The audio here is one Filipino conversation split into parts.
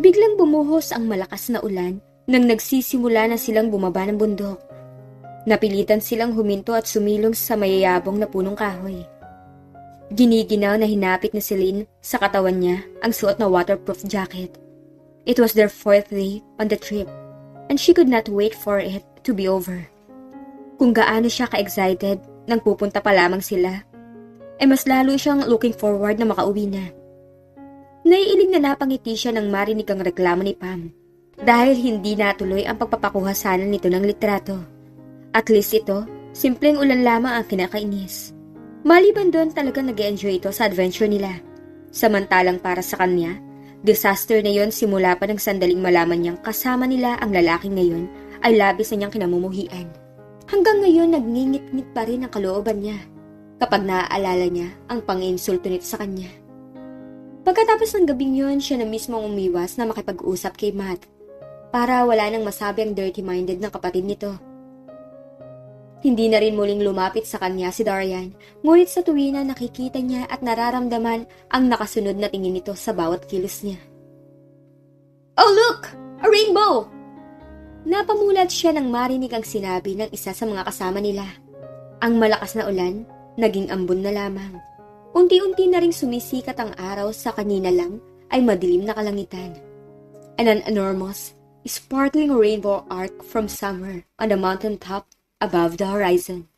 Biglang bumuhos ang malakas na ulan nang nagsisimula na silang bumaba ng bundok. Napilitan silang huminto at sumilong sa mayayabong na punong kahoy. Giniginaw na hinapit ni Celine sa katawan niya ang suot na waterproof jacket. It was their fourth day on the trip and she could not wait for it to be over. Kung gaano siya ka-excited nang pupunta pa lamang sila, ay mas lalo siyang looking forward na makauwi na. Naiiling na napangiti siya nang marinig ang reklamo ni Pam dahil hindi natuloy ang pagpapakuha sana nito ng litrato. At least ito, simpleng ulan lamang ang kinakainis. Maliban doon talaga nag enjoy ito sa adventure nila. Samantalang para sa kanya, disaster na yon simula pa ng sandaling malaman niyang kasama nila ang lalaking ngayon ay labis na niyang kinamumuhian. Hanggang ngayon nagngingit-ngit pa rin ang kalooban niya kapag naaalala niya ang pang-insulto nito sa kanya. Pagkatapos ng gabing yun, siya na mismo umiwas na makipag-usap kay Matt para wala nang masabi ang dirty-minded ng kapatid nito. Hindi na rin muling lumapit sa kanya si Darian, ngunit sa tuwina nakikita niya at nararamdaman ang nakasunod na tingin nito sa bawat kilos niya. Oh look! A rainbow! Napamulat siya nang marinig ang sinabi ng isa sa mga kasama nila. Ang malakas na ulan, naging ambon na lamang. Unti-unti na ring sumisikat ang araw sa kanina lang ay madilim na kalangitan. And an enormous, sparkling rainbow arc from somewhere on the mountain top above the horizon.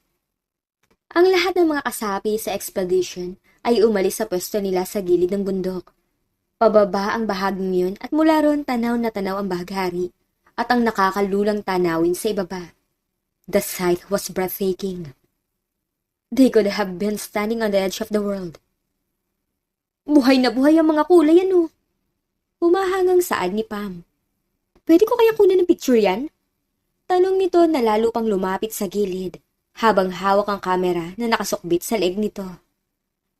Ang lahat ng mga kasapi sa expedition ay umalis sa pwesto nila sa gilid ng bundok. Pababa ang bahaging yun at mula ron tanaw na tanaw ang bahaghari at ang nakakalulang tanawin sa ibaba. The sight was breathtaking. They could have been standing on the edge of the world. Buhay na buhay ang mga kulay ano. Humahangang saad ni Pam. Pwede ko kaya kunan ng picture yan? Tanong nito na lalo pang lumapit sa gilid habang hawak ang kamera na nakasukbit sa leeg nito.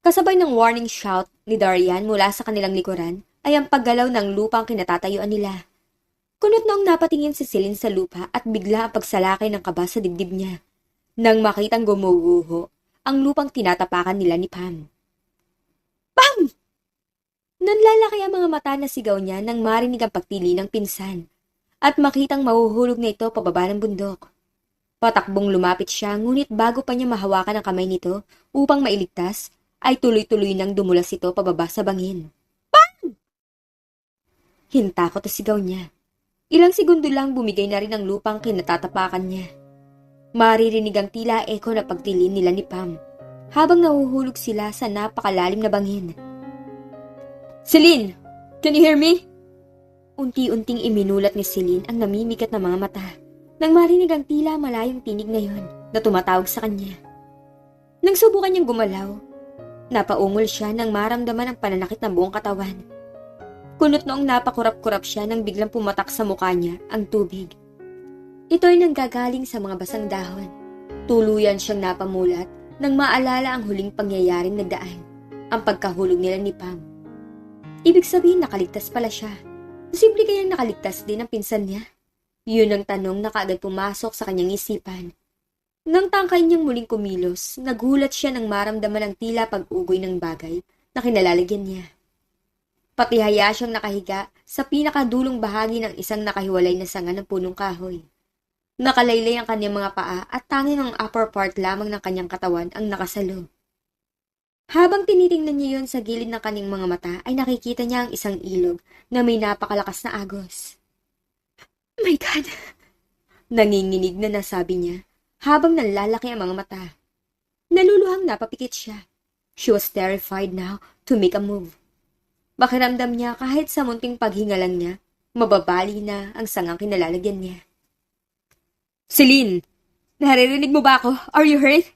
Kasabay ng warning shout ni Darian mula sa kanilang likuran ay ang paggalaw ng lupang kinatatayuan nila. Kunot noong napatingin si Celine sa lupa at bigla ang pagsalakay ng kaba sa dibdib niya. Nang makitang gumuguho, ang lupang tinatapakan nila ni Pam. Pam! Nanlalaki ang mga mata na sigaw niya nang marinig ang pagtili ng pinsan at makitang mahuhulog na ito pababa ng bundok. Patakbong lumapit siya ngunit bago pa niya mahawakan ang kamay nito upang mailigtas, ay tuloy-tuloy nang dumulas ito pababa sa bangin. Pam! Hintakot na sigaw niya. Ilang segundo lang bumigay na rin ang lupang kinatatapakan niya. Maririnig ang tila eko na pagtilin nila ni Pam habang nahuhulog sila sa napakalalim na bangin. Celine! Can you hear me? Unti-unting iminulat ni Celine ang namimikat na mga mata nang marinig ang tila malayong tinig na yon na tumatawag sa kanya. Nang subukan niyang gumalaw, napaungol siya nang maramdaman ang pananakit ng buong katawan. Kunot noong napakurap-kurap siya nang biglang pumatak sa mukha niya ang tubig. Ito ay nanggagaling sa mga basang dahon. Tuluyan siyang napamulat nang maalala ang huling pangyayaring nagdaan, ang pagkahulog nila ni Pam. Ibig sabihin nakaligtas pala siya. Posible kayang nakaligtas din ang pinsan niya? Yun ang tanong na kaagad pumasok sa kanyang isipan. Nang tangkay niyang muling kumilos, nagulat siya nang maramdaman ang tila pag-ugoy ng bagay na kinalalagyan niya. Patihaya siyang nakahiga sa pinakadulong bahagi ng isang nakahiwalay na sanga ng punong kahoy. Nakalaylay ang kanyang mga paa at tanging ang upper part lamang ng kanyang katawan ang nakasalo. Habang tinitingnan niya yon sa gilid ng kanyang mga mata, ay nakikita niya ang isang ilog na may napakalakas na agos. My God! Nanginginig na nasabi niya habang nalalaki ang mga mata. Naluluhang napapikit siya. She was terrified now to make a move. Pakiramdam niya kahit sa munting paghinga lang niya, mababali na ang sangang kinalalagyan niya. Celine! Naririnig mo ba ako? Are you hurt?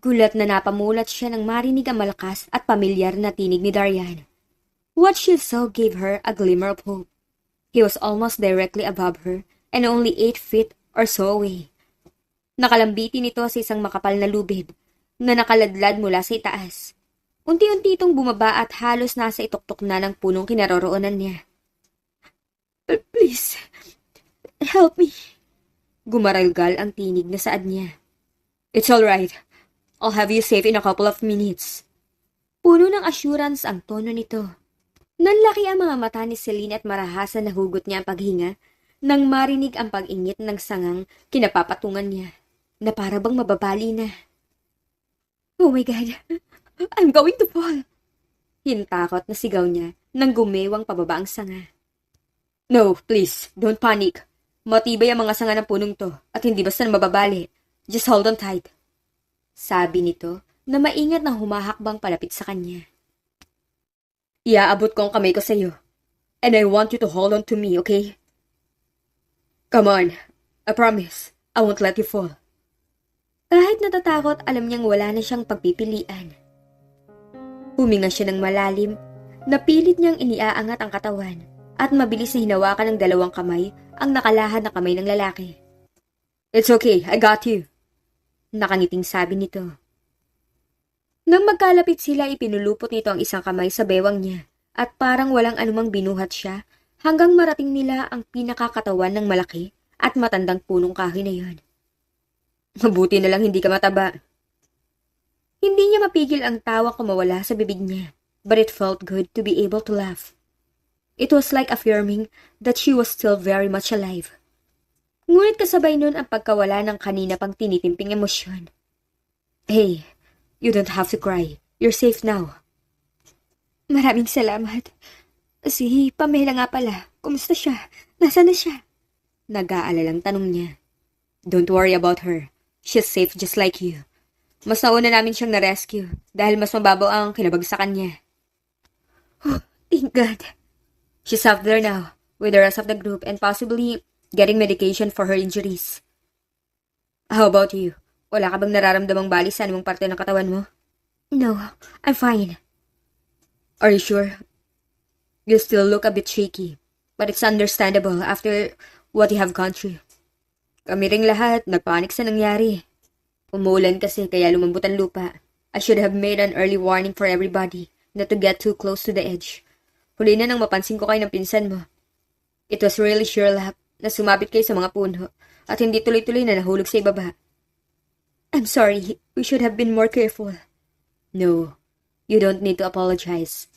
Gulat na napamulat siya nang marinig ang malakas at pamilyar na tinig ni Darian. What she saw gave her a glimmer of hope. He was almost directly above her and only eight feet or so away. Nakalambitin ito sa isang makapal na lubid na nakaladlad mula sa itaas. Unti-unti itong bumaba at halos nasa ituktok na ng punong kinaroroonan niya. Please, help me. Gumaralgal ang tinig na saad niya. It's all right. I'll have you safe in a couple of minutes. Puno ng assurance ang tono nito. Nanlaki ang mga mata ni Celine at marahasan na hugot niya ang paghinga nang marinig ang pag-ingit ng sangang kinapapatungan niya na para bang mababali na. Oh my God! I'm going to fall! Hintakot na sigaw niya nang gumewang pababa ang sanga. No, please, don't panic. Matibay ang mga sanga ng punong to at hindi basta mababali. Just hold on tight. Sabi nito na maingat na humahakbang palapit sa kanya. Iaabot ko ang kamay ko sa iyo. And I want you to hold on to me, okay? Come on. I promise. I won't let you fall. Kahit natatakot, alam niyang wala na siyang pagpipilian. Huminga siya ng malalim, napilit niyang iniaangat ang katawan at mabilis na hinawakan ng dalawang kamay ang nakalahad na kamay ng lalaki. It's okay, I got you. Nakangiting sabi nito. Nang magkalapit sila, ipinulupot nito ang isang kamay sa bewang niya at parang walang anumang binuhat siya hanggang marating nila ang pinakakatawan ng malaki at matandang punong kahoy na yon. Mabuti na lang hindi ka mataba. Hindi niya mapigil ang tawa kumawala sa bibig niya, but it felt good to be able to laugh. It was like affirming that she was still very much alive. Ngunit kasabay nun ang pagkawala ng kanina pang tinitimping emosyon. Hey, You don't have to cry. You're safe now. Maraming salamat. Si Pamela nga pala. Kumusta siya? Nasaan na siya? Nag-aalalang tanong niya. Don't worry about her. She's safe just like you. Mas nauna namin siyang na-rescue dahil mas mababaw ang kinabagsakan niya. Oh, thank God. She's up there now with the rest of the group and possibly getting medication for her injuries. How about you? Wala ka bang nararamdamang bali sa anumang parte ng katawan mo? No, I'm fine. Are you sure? You still look a bit shaky, but it's understandable after what you have gone through. Kami ring lahat, nagpanik sa nangyari. Umuulan kasi kaya lumambot ang lupa. I should have made an early warning for everybody not to get too close to the edge. Huli na nang mapansin ko kayo ng pinsan mo. It was really sure luck na sumabit kayo sa mga puno at hindi tuloy-tuloy na nahulog sa ibaba. I'm sorry. We should have been more careful. No, you don't need to apologize.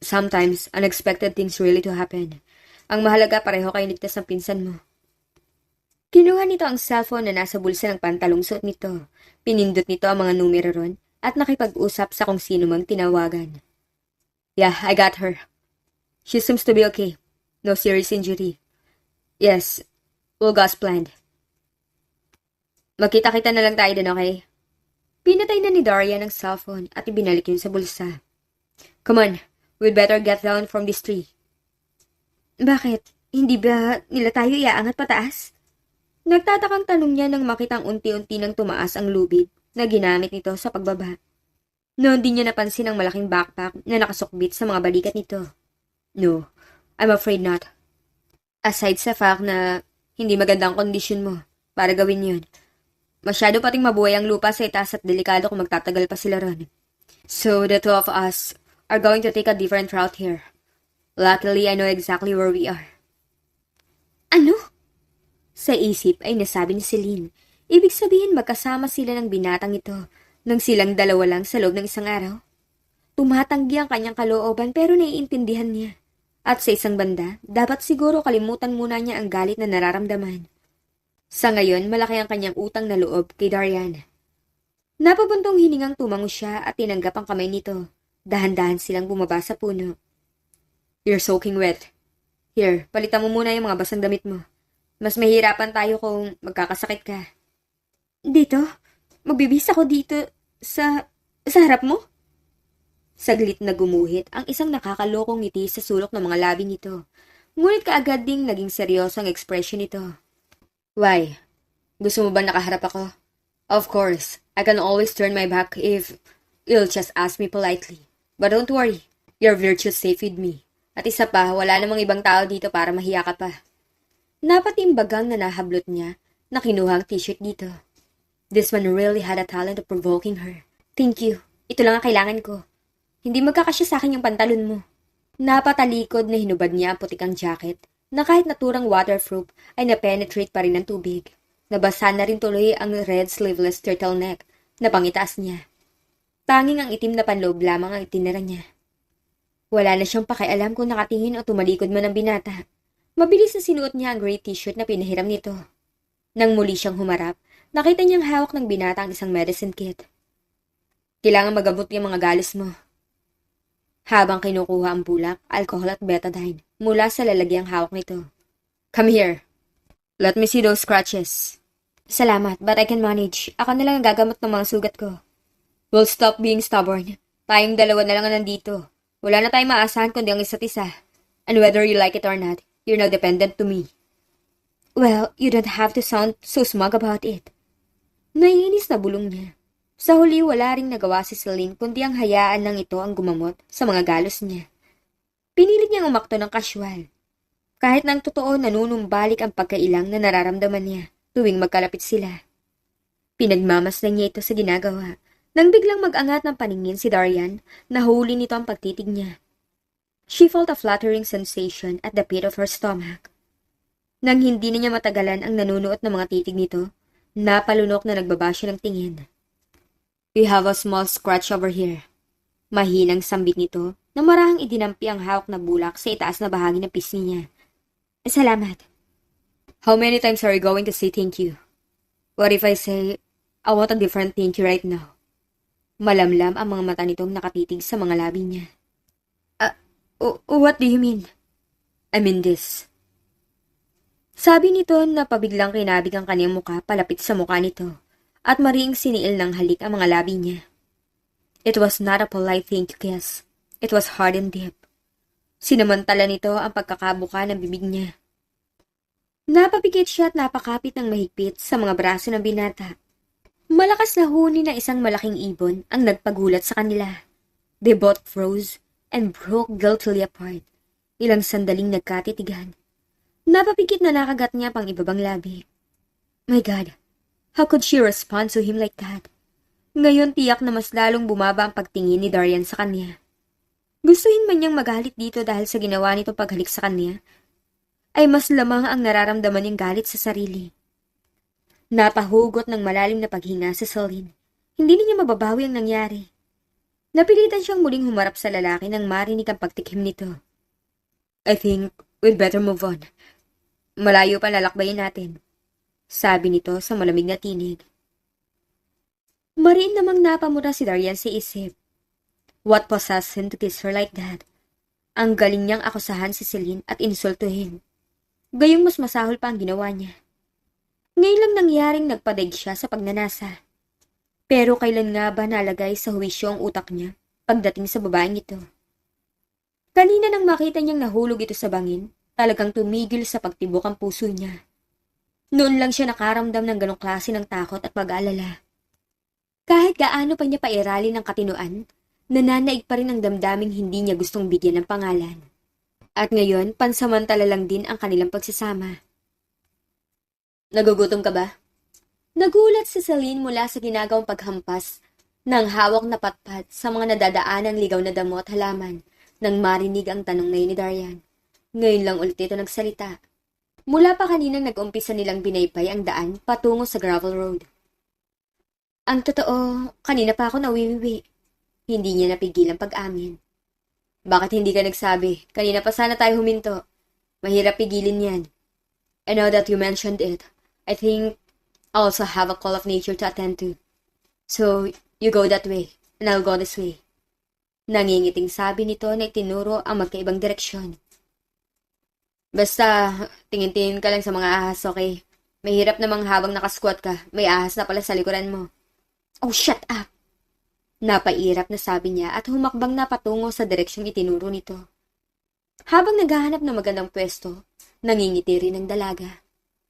Sometimes, unexpected things really to happen. Ang mahalaga, pareho kayo ligtas ng pinsan mo. Kinuha nito ang cellphone na nasa bulsa ng pantalong suot nito. Pinindot nito ang mga numero ron at nakipag-usap sa kung sino mang tinawagan. Yeah, I got her. She seems to be okay. No serious injury. Yes, all goes planned. Magkita-kita na lang tayo dun, okay? Pinatay na ni Daria ng cellphone at ibinalik yun sa bulsa. Come on, we'd better get down from this tree. Bakit? Hindi ba nila tayo iaangat pataas? Nagtatakang tanong niya nang makitang unti-unti nang tumaas ang lubid na ginamit nito sa pagbaba. Noon din niya napansin ang malaking backpack na nakasukbit sa mga balikat nito. No, I'm afraid not. Aside sa fact na hindi maganda ang kondisyon mo para gawin yun, Masyado pating mabuhay ang lupa sa itaas at delikado kung magtatagal pa sila ron. So, the two of us are going to take a different route here. Luckily, I know exactly where we are. Ano? Sa isip ay nasabi ni Celine. Ibig sabihin magkasama sila ng binatang ito nang silang dalawa lang sa loob ng isang araw. Tumatanggi ang kanyang kalooban pero naiintindihan niya. At sa isang banda, dapat siguro kalimutan muna niya ang galit na nararamdaman. Sa ngayon, malaki ang kanyang utang na loob kay Darian. Napabuntong hiningang tumango siya at tinanggap ang kamay nito. Dahan-dahan silang bumaba sa puno. You're soaking wet. Here, palitan mo muna yung mga basang damit mo. Mas mahirapan tayo kung magkakasakit ka. Dito? Magbibis ako dito sa... sa harap mo? Saglit na gumuhit ang isang nakakalokong ngiti sa sulok ng mga labi nito. Ngunit kaagad ding naging seryoso ang ekspresyon nito. Why? Gusto mo ba nakaharap ako? Of course, I can always turn my back if you'll just ask me politely. But don't worry, your virtue's safe with me. At isa pa, wala namang ibang tao dito para mahiya ka pa. Napatimbagang na nahablot niya na kinuha ang t-shirt dito. This one really had a talent of provoking her. Thank you. Ito lang ang kailangan ko. Hindi magkakasya sa akin yung pantalon mo. Napatalikod na hinubad niya ang putikang jacket na kahit naturang waterproof ay na-penetrate pa rin ng tubig. Nabasa na rin tuloy ang red sleeveless turtleneck na pangitaas niya. Tanging ang itim na panloob lamang ang itinira niya. Wala na siyang pakialam kung nakatingin o tumalikod man ang binata. Mabilis na sinuot niya ang gray t-shirt na pinahiram nito. Nang muli siyang humarap, nakita niyang hawak ng binata ang isang medicine kit. Kailangan magamot yung mga galis mo. Habang kinukuha ang bulak, alcohol at betadine mula sa lalagyang hawak nito. Come here. Let me see those scratches. Salamat, but I can manage. Ako na lang ang gagamot ng mga sugat ko. We'll stop being stubborn. Tayong dalawa na lang ang nandito. Wala na tayong maasahan kundi ang isa't isa. And whether you like it or not, you're now dependent to me. Well, you don't have to sound so smug about it. Naiinis na bulong niya. Sa huli, wala ring nagawa si Celine kundi ang hayaan ng ito ang gumamot sa mga galos niya. Pinilit niyang umakto ng kasyual. Kahit nang totoo nanunumbalik ang pagkailang na nararamdaman niya tuwing magkalapit sila. Pinagmamasdan niya ito sa ginagawa nang biglang mag-angat ng paningin si Darian, nahuli nito ang pagtitig niya. She felt a fluttering sensation at the pit of her stomach. Nang hindi na niya matagalan ang nanunuot ng mga titig nito, napalunok na nagbaba siya ng tingin. We have a small scratch over here. Mahinang sambit nito na marahang idinampi ang hawak na bulak sa itaas na bahagi ng pisngi niya. Salamat. How many times are you going to say thank you? What if I say, I want a different thank you right now? Malamlam ang mga mata nitong nakatitig sa mga labi niya. Uh, what do you mean? I mean this. Sabi nito na pabiglang kinabig ang kanyang muka palapit sa muka nito at mariing siniil ng halik ang mga labi niya. It was not a polite thank you kiss. It was hard and deep. Sinamantala nito ang pagkakabuka ng bibig niya. Napapikit siya at napakapit ng mahigpit sa mga braso ng binata. Malakas na huni na isang malaking ibon ang nagpagulat sa kanila. They both froze and broke guiltily apart. Ilang sandaling nagkatitigan. Napapikit na nakagat niya pang ibabang labi. My God, how could she respond to him like that? Ngayon tiyak na mas lalong bumaba ang pagtingin ni Darian sa kanya. Gustuhin man niyang magalit dito dahil sa ginawa nito paghalik sa kanya, ay mas lamang ang nararamdaman niyang galit sa sarili. Napahugot ng malalim na paghinga sa Celine. Hindi niya mababawi ang nangyari. Napilitan siyang muling humarap sa lalaki nang marinig ang pagtikim nito. I think we'd better move on. Malayo pa lalakbayin natin. Sabi nito sa malamig na tinig. Mariin namang napamura si Darian sa isip. What possessed him to kiss her like that? Ang galing niyang akusahan si Celine at insultuhin. Gayong mas masahol pa ang ginawa niya. Ngayon lang nangyaring nagpadaig siya sa pagnanasa. Pero kailan nga ba nalagay sa huwisyo ang utak niya pagdating sa babaeng ito? Kanina nang makita niyang nahulog ito sa bangin, talagang tumigil sa pagtibok ang puso niya. Noon lang siya nakaramdam ng ganong klase ng takot at pag-aalala. Kahit gaano pa niya pairali ng katinuan, nananaig pa rin ang damdaming hindi niya gustong bigyan ng pangalan. At ngayon, pansamantala lang din ang kanilang pagsasama. Nagugutom ka ba? Nagulat si Celine mula sa ginagawang paghampas ng hawak na patpat sa mga nadadaanang ligaw na damo at halaman nang marinig ang tanong na ni Darian. Ngayon lang ulit ito nagsalita. Mula pa kanina nag-umpisa nilang binaypay ang daan patungo sa gravel road. Ang totoo, kanina pa ako nawiwiwi. Hindi niya napigilan pag-amin. Bakit hindi ka nagsabi? Kanina pa sana tayo huminto. Mahirap pigilin yan. And now that you mentioned it, I think I also have a call of nature to attend to. So, you go that way, and I'll go this way. Nangingiting sabi nito na itinuro ang magkaibang direksyon. Basta, tingin-tingin ka lang sa mga ahas, okay? Mahirap namang habang nakasquat ka, may ahas na pala sa likuran mo. Oh, shut up! Napairap na sabi niya at humakbang na patungo sa direksyong itinuro nito. Habang naghahanap ng magandang pwesto, nangingiti rin ang dalaga.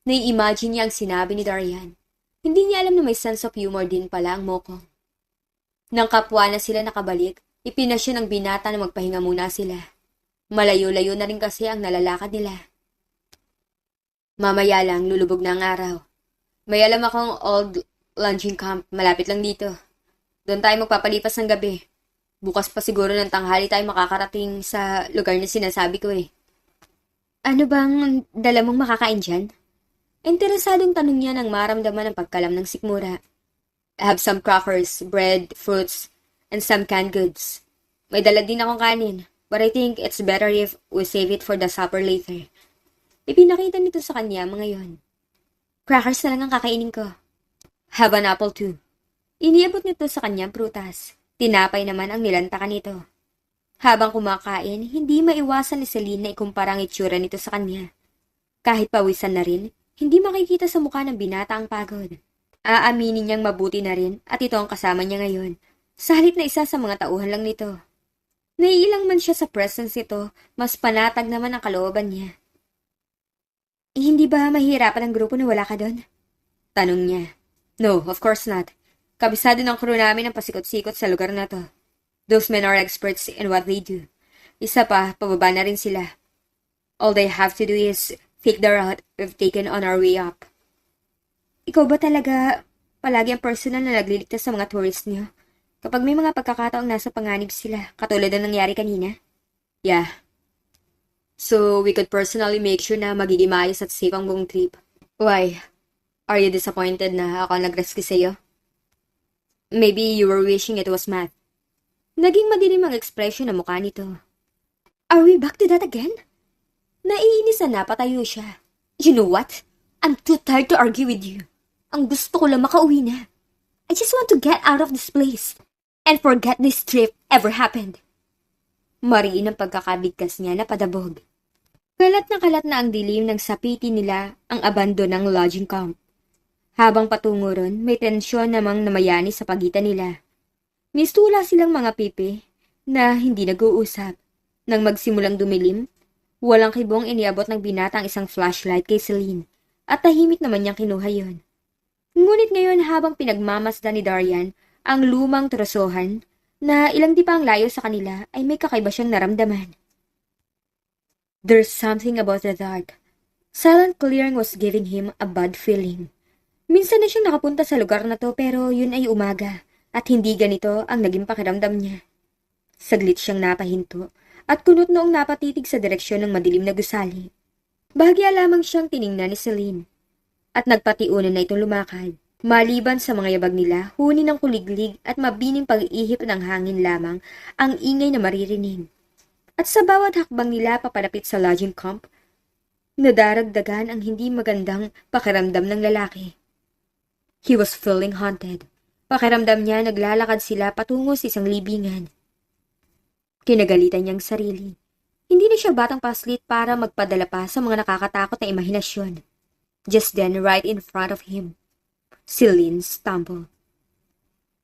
Nai-imagine niya ang sinabi ni Darian. Hindi niya alam na may sense of humor din pala ang mokong. Nang kapwa na sila nakabalik, ipinasya ng binata na magpahinga muna sila. Malayo-layo na rin kasi ang nalalakad nila. Mamaya lang, lulubog na ang araw. May alam akong old Lunching camp, malapit lang dito. Doon tayo magpapalipas ng gabi. Bukas pa siguro ng tanghali tayo makakarating sa lugar na sinasabi ko eh. Ano bang dala mong makakain dyan? Interesadong tanong niya nang maramdaman ang pagkalam ng sikmura. I have some crackers, bread, fruits, and some canned goods. May dala din akong kanin. But I think it's better if we save it for the supper later. Ipinakita nito sa kanya mga yon. Crackers na lang ang kakainin ko. Have an apple too. Iniabot nito sa kanyang prutas. Tinapay naman ang nilantakan nito. Habang kumakain, hindi maiwasan ni Celine na ikumpara ang itsura nito sa kanya. Kahit pawisan na rin, hindi makikita sa mukha ng binata ang pagod. Aaminin niyang mabuti na rin at ito ang kasama niya ngayon. Sa halip na isa sa mga tauhan lang nito. Naiilang man siya sa presence nito, mas panatag naman ang kalooban niya. Eh, hindi ba mahirapan ang grupo na wala ka doon? Tanong niya. No, of course not. Kabisado ng crew namin ang pasikot-sikot sa lugar na to. Those men are experts in what they do. Isa pa, pababa na rin sila. All they have to do is take the route we've taken on our way up. Ikaw ba talaga palagi ang personal na nagliligtas sa mga tourist niyo? Kapag may mga pagkakataong nasa panganib sila, katulad ng nangyari kanina? Yeah. So, we could personally make sure na magiging maayos at safe ang buong trip. Why? Are you disappointed na ako nag-rescue sa'yo? Maybe you were wishing it was math. Naging madilim ang ekspresyon ng mukha nito. Are we back to that again? Naiinis na napatayo siya. You know what? I'm too tired to argue with you. Ang gusto ko lang makauwi na. I just want to get out of this place and forget this trip ever happened. Mariin ang pagkakabigkas niya na padabog. Kalat na kalat na ang dilim ng sapiti nila ang abando ng lodging camp. Habang patungo ron, may tensyon namang namayani sa pagitan nila. Mistula silang mga pipi na hindi nag-uusap. Nang magsimulang dumilim, walang kibong iniabot ng binata ang isang flashlight kay Celine at tahimik naman niyang kinuha yon. Ngunit ngayon habang pinagmamasdan ni Darian ang lumang trosohan na ilang di pa ang layo sa kanila ay may kakaiba siyang naramdaman. There's something about the dark. Silent clearing was giving him a bad feeling. Minsan na siyang nakapunta sa lugar na to pero yun ay umaga at hindi ganito ang naging pakiramdam niya. Saglit siyang napahinto at kunot noong napatitig sa direksyon ng madilim na gusali. Bahagya lamang siyang tiningnan ni Celine at nagpatiunan na itong lumakad. Maliban sa mga yabag nila, huni ng kuliglig at mabining pag-iihip ng hangin lamang ang ingay na maririnig. At sa bawat hakbang nila papalapit sa lodging camp, nadaragdagan ang hindi magandang pakiramdam ng lalaki. He was feeling haunted. Pakiramdam niya naglalakad sila patungo sa isang libingan. Kinagalitan niyang sarili. Hindi na siya batang paslit para magpadala pa sa mga nakakatakot na imahinasyon. Just then, right in front of him, Celine stumbled.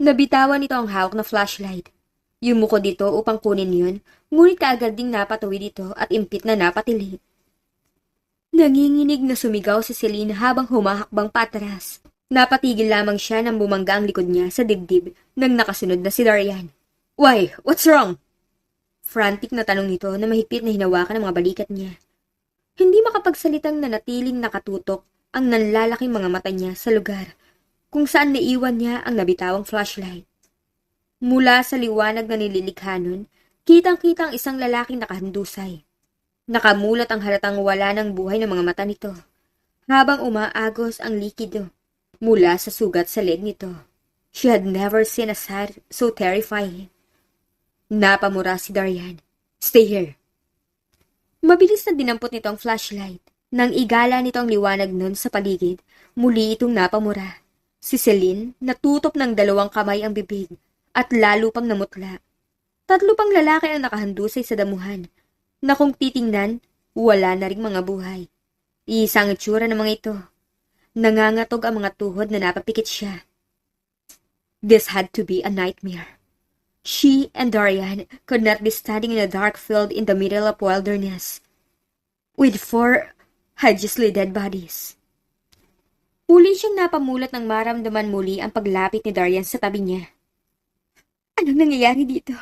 Nabitawan nito ang hawak na flashlight. Yumuko dito upang kunin yun, ngunit kaagad ding napatuwi dito at impit na napatili. Nanginginig na sumigaw si Celine habang humahakbang patras. Napatigil lamang siya nang bumangga ang likod niya sa dibdib ng nakasunod na si Darian. Why? What's wrong? Frantic na tanong nito na mahigpit na hinawakan ng mga balikat niya. Hindi makapagsalitang nanatiling nakatutok ang nanlalaking mga mata niya sa lugar kung saan naiwan niya ang nabitawang flashlight. Mula sa liwanag na nililikha nun, kitang-kitang isang lalaking nakahandusay. Nakamulat ang halatang wala ng buhay ng mga mata nito, habang umaagos ang likido mula sa sugat sa leg nito. She had never seen a sight so terrifying. Napamura si Darian. Stay here. Mabilis na dinampot nito ang flashlight. Nang igala nito ang liwanag nun sa paligid, muli itong napamura. Si Celine natutop ng dalawang kamay ang bibig at lalo pang namutla. Tatlo pang lalaki ang nakahandusay sa damuhan na kung titingnan, wala na ring mga buhay. Isang itsura ng mga ito. Nangangatog ang mga tuhod na napapikit siya. This had to be a nightmare. She and Darian could not be standing in a dark field in the middle of wilderness with four hideously dead bodies. Uli siyang napamulat ng maramdaman muli ang paglapit ni Darian sa tabi niya. Anong nangyayari dito?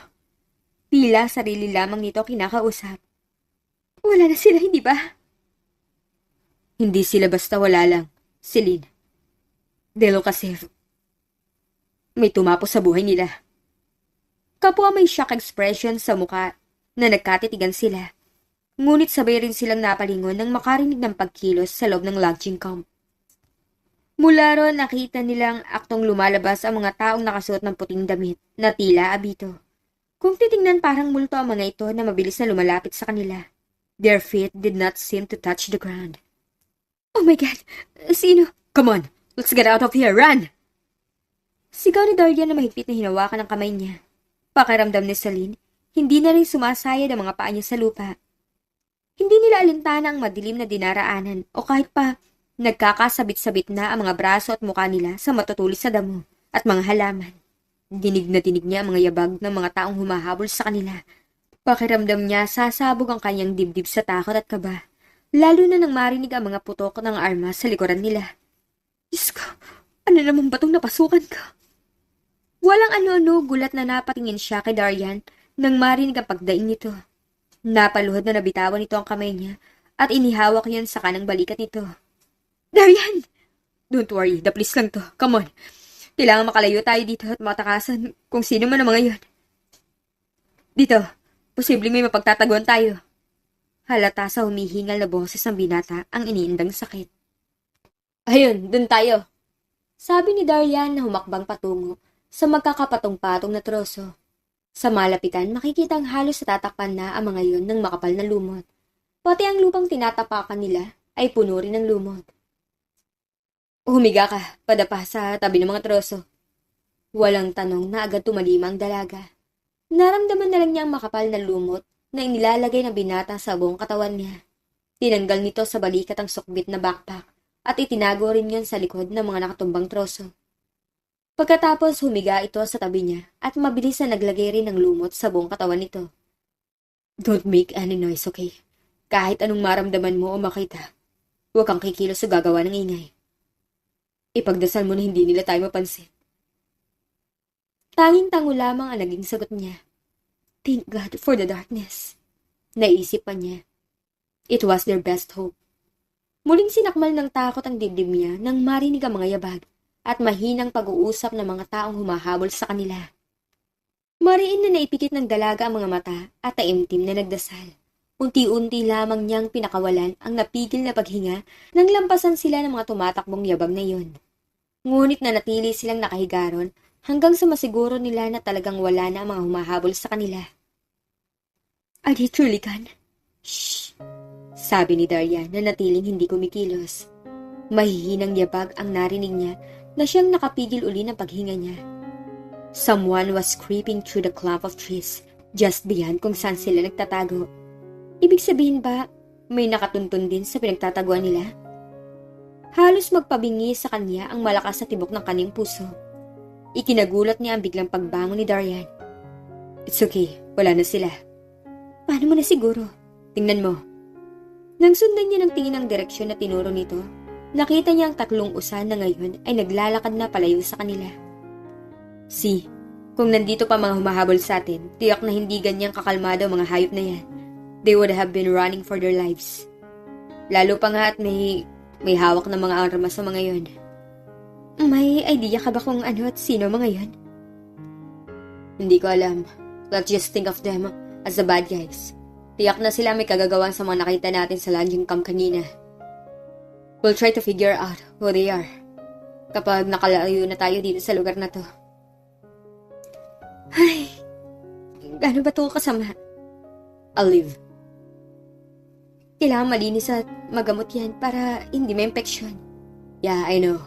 Tila sarili lamang nito kinakausap. Wala na sila, hindi ba? Hindi sila basta wala lang. Celine. Delo kasi may tumapos sa buhay nila. Kapwa may shock expression sa muka na nagkatitigan sila. Ngunit sabay rin silang napalingon nang makarinig ng pagkilos sa loob ng lodging camp. Mula ron nakita nilang aktong lumalabas ang mga taong nakasuot ng puting damit na tila abito. Kung titingnan parang multo ang mga ito na mabilis na lumalapit sa kanila. Their feet did not seem to touch the ground. Oh my God! Sino? Come on, let's get out of here, run! Sigaw ni Dorian na mahigpit na hinawakan ang kamay niya. Pakiramdam ni Celine, hindi na rin sumasayad ang mga paa niya sa lupa. Hindi nila alintana ang madilim na dinaraanan o kahit pa nagkakasabit-sabit na ang mga braso at mukha nila sa matutulis sa damo at mga halaman. Dinig na dinig niya ang mga yabag ng mga taong humahabol sa kanila. Pakiramdam niya sasabog ang kanyang dibdib sa takot at kaba, lalo na nang marinig ang mga putok ng armas sa likuran nila. Diyos ko, ano naman ba itong napasukan ka? Walang ano-ano gulat na napatingin siya kay Darian nang marinig ang pagdaing nito. Napaluhod na nabitawan nito ang kamay niya at inihawak yan sa kanang balikat nito. Darian! Don't worry, the police lang to. Come on. Kailangan makalayo tayo dito at matakasan kung sino man ang mga yon. Dito, posibleng may mapagtataguan tayo. Halata sa humihingal na boses ng binata ang iniindang sakit. Ayun, dun tayo. Sabi ni Darian na humakbang patungo sa magkakapatong-patong na troso. Sa malapitan, makikita ang halos sa tatakpan na ang mga yon ng makapal na lumot. Pati ang lupang tinatapakan nila ay puno rin ng lumot. Humiga ka, padapa sa tabi ng mga troso. Walang tanong na agad tumalima ang dalaga. Naramdaman na lang niya ang makapal na lumot na inilalagay ng binata sa buong katawan niya. Tinanggal nito sa balikat ang sukbit na backpack at itinago rin yon sa likod ng mga nakatumbang troso. Pagkatapos humiga ito sa tabi niya at mabilis na naglagay rin ng lumot sa buong katawan nito. Don't make any noise, okay? Kahit anong maramdaman mo o makita, huwag kang kikilos sa gagawa ng ingay. Ipagdasal mo na hindi nila tayo mapansin. Tanging-tango lamang ang naging sagot niya. Thank God for the darkness. Naisip pa niya. It was their best hope. Muling sinakmal ng takot ang dibdib niya nang marinig ang mga yabag at mahinang pag-uusap ng mga taong humahabol sa kanila. Mariin na naipikit ng dalaga ang mga mata at taimtim na nagdasal. Unti-unti lamang niyang pinakawalan ang napigil na paghinga nang lampasan sila ng mga tumatakbong yabag na iyon. Ngunit na natili silang nakahigaron hanggang sa masiguro nila na talagang wala na ang mga humahabol sa kanila. Truly gone? Shh! Sabi ni Darian na natiling hindi kumikilos. Mahihinang yabag ang narinig niya na siyang nakapigil uli ng paghinga niya. Someone was creeping through the clump of trees just beyond kung saan sila nagtatago. Ibig sabihin ba, may nakatuntun din sa pinagtataguan nila? Halos magpabingi sa kanya ang malakas na tibok ng kanyang puso. Ikinagulat niya ang biglang pagbangon ni Darian. It's okay, wala na sila. Paano mo na siguro? Tingnan mo. Nang sundan niya ng tingin ang direksyon na tinuro nito, nakita niya ang tatlong usan na ngayon ay naglalakad na palayo sa kanila. Si, kung nandito pa mga humahabol sa atin, tiyak na hindi ganyang kakalmado ang mga hayop na yan they would have been running for their lives. Lalo pa nga at may, may hawak ng mga armas sa mga yon. May idea ka ba kung ano at sino mga yon? Hindi ko alam. Let's just think of them as the bad guys. Tiyak na sila may kagagawan sa mga nakita natin sa landing camp kanina. We'll try to figure out who they are. Kapag nakalayo na tayo dito sa lugar na to. Ay, gaano ba ito kasama? I'll leave. Kailangan malinis at magamot yan para hindi may infeksyon. Yeah, I know.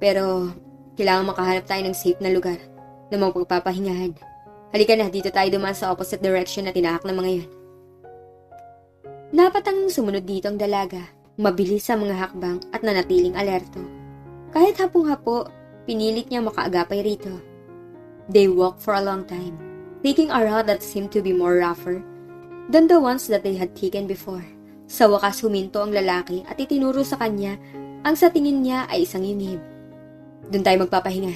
Pero, kailangan makahanap tayo ng safe na lugar na magpagpapahingahan. Halika na, dito tayo dumaan sa opposite direction na tinahak ng mga yan. Napatang sumunod dito ang dalaga. Mabilis sa mga hakbang at nanatiling alerto. Kahit hapong-hapo, pinilit niya makaagapay rito. They walked for a long time, taking a route that seemed to be more rougher than the ones that they had taken before. Sa wakas huminto ang lalaki at itinuro sa kanya ang sa tingin niya ay isang yungib. Doon tayo magpapahinga.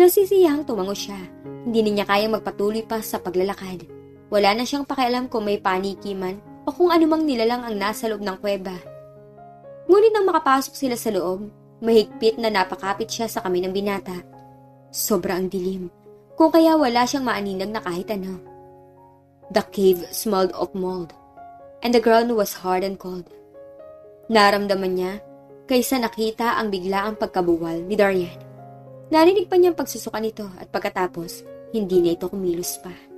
Nasisiyahang tumango siya. Hindi niya kayang magpatuloy pa sa paglalakad. Wala na siyang pakialam kung may paniki man o kung anumang nilalang ang nasa loob ng kuweba. Ngunit nang makapasok sila sa loob, mahigpit na napakapit siya sa kami ng binata. Sobra ang dilim, kung kaya wala siyang maaninag na kahit ano. The cave smelled of mold and the ground was hard and cold. Naramdaman niya kaysa nakita ang biglaang pagkabuwal ni Darian. Narinig pa niyang pagsusuka nito at pagkatapos, hindi na ito kumilos pa.